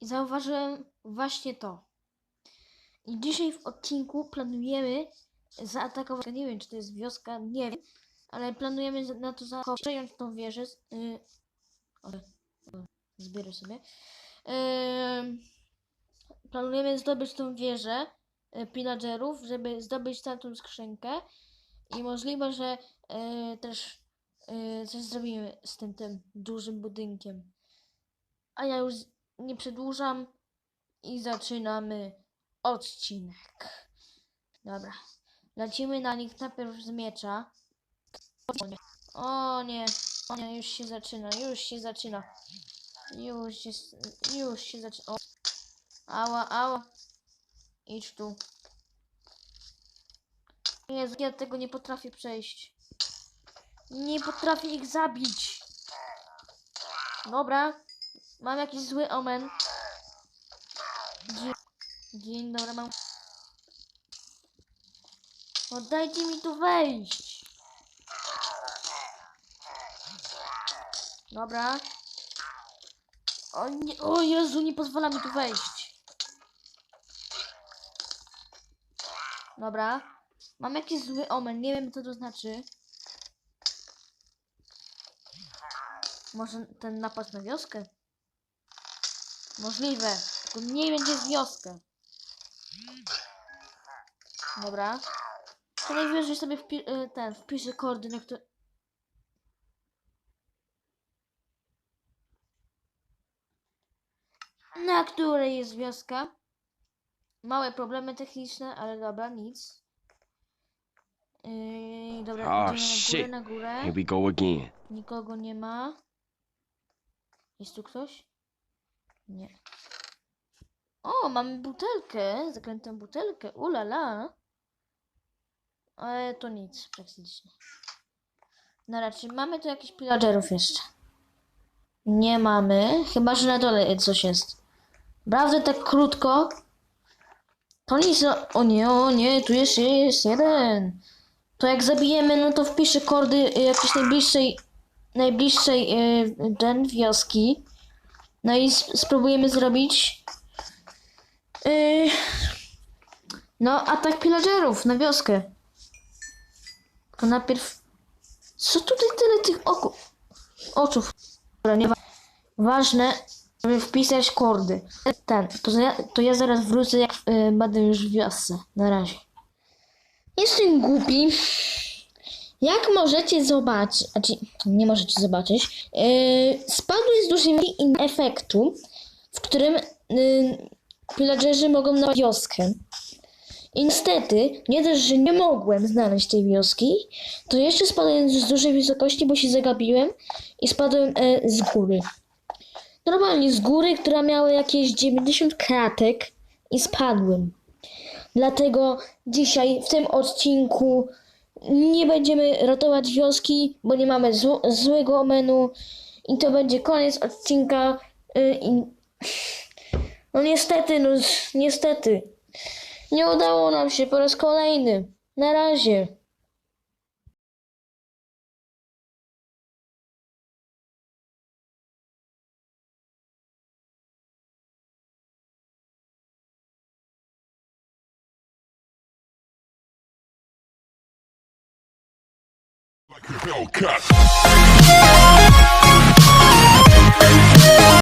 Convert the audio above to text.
I zauważyłem właśnie to. I dzisiaj w odcinku planujemy zaatakować. Nie wiem, czy to jest wioska, nie wiem, ale planujemy na to zaatakować, przejąć tą wieżę. Yy, zbierę sobie. Yy, planujemy zdobyć tą wieżę yy, pillagerów, żeby zdobyć tamtą skrzynkę. I możliwe, że yy, też yy, coś zrobimy z tym, tym dużym budynkiem. A ja już nie przedłużam i zaczynamy odcinek. Dobra. Lecimy na nich najpierw z miecza. O nie. O nie. O nie, już się zaczyna, już się zaczyna. Już się, już się zaczyna. O. Ała, ała. Idź tu. Jezu, ja tego nie potrafię przejść. Nie potrafię ich zabić. Dobra. Mam jakiś zły omen. Gin, gin dobra, mam. No dajcie mi tu wejść. Dobra. O, nie, o Jezu, nie pozwala mi tu wejść. Dobra. Mam jakiś zły omen, nie wiem co to znaczy. Może ten napad na wioskę? Możliwe. Tylko nie wiem, gdzie jest wioska. Dobra. To najwyżej sobie wpi y, ten, wpiszę koordyny, które... Na której jest wioska. Małe problemy techniczne, ale dobra, nic. Yy, dobra, idziemy na górę, na górę. Here we go again. Nikogo nie ma. Jest tu ktoś? Nie. O, mamy butelkę. Zakrętą butelkę. Ulala. Ale to nic praktycznie. No raczej mamy tu jakichś pillagerów jeszcze. Nie mamy. Chyba, że na dole coś jest. Prawda tak krótko. To nic. no- O nie, o nie, tu jeszcze jest jeden. To jak zabijemy, no to wpiszę kordy y, jakiejś najbliższej najbliższej y, ten wioski. No i sp- spróbujemy zrobić y, no atak pillagerów na wioskę. To najpierw co tutaj tyle tych oku oczów? Dobra, nie wa- ważne, żeby wpisać kordy. Ten, to ja, to ja zaraz wrócę jak y, będę już w wiosce. Na razie. Jestem głupi. Jak możecie zobaczyć, znaczy nie możecie zobaczyć, yy, spadły z in- efektu, w którym yy, pillagerzy mogą na wioskę. I niestety, nie dość, że nie mogłem znaleźć tej wioski, to jeszcze spadłem z dużej wysokości, bo się zagabiłem i spadłem e, z góry. Normalnie z góry, która miała jakieś 90 kratek i spadłem. Dlatego dzisiaj w tym odcinku nie będziemy ratować wioski, bo nie mamy zł- złego menu i to będzie koniec odcinka. y, i... No niestety, no niestety. Nie udało nam się po raz kolejny. Na razie. Like a Hellcat.